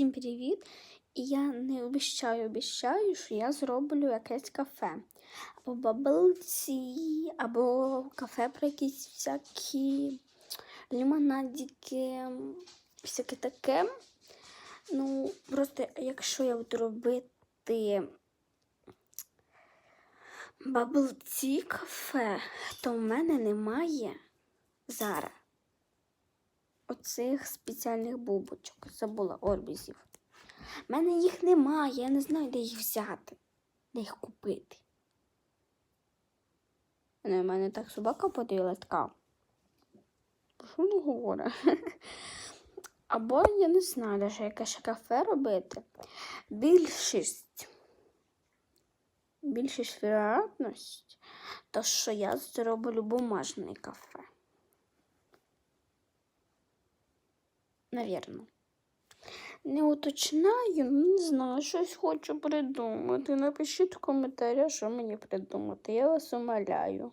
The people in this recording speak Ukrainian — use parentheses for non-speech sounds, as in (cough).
Всім привіт! І я не обіщаю, обіщаю, що я зроблю якесь кафе. Або бабилці, або кафе про якісь всякі лимонадики, всяке таке. Ну, просто якщо я буду робити бабилці кафе, то в мене немає зараз оцих спеціальних бубочок. Забула орбізів. У мене їх немає, я не знаю, де їх взяти, де їх купити. Ну, в мене так собака подивилась така. Що вона говорить? (laughs) Або я не знаю, даже яке ще кафе робити. Більшість. Більшість вероятність, то що я зроблю бумажне кафе. Навірно. Не уточняю, ну, не знаю, щось хочу придумати. Напишіть в коментарях, що мені придумати. Я вас умоляю.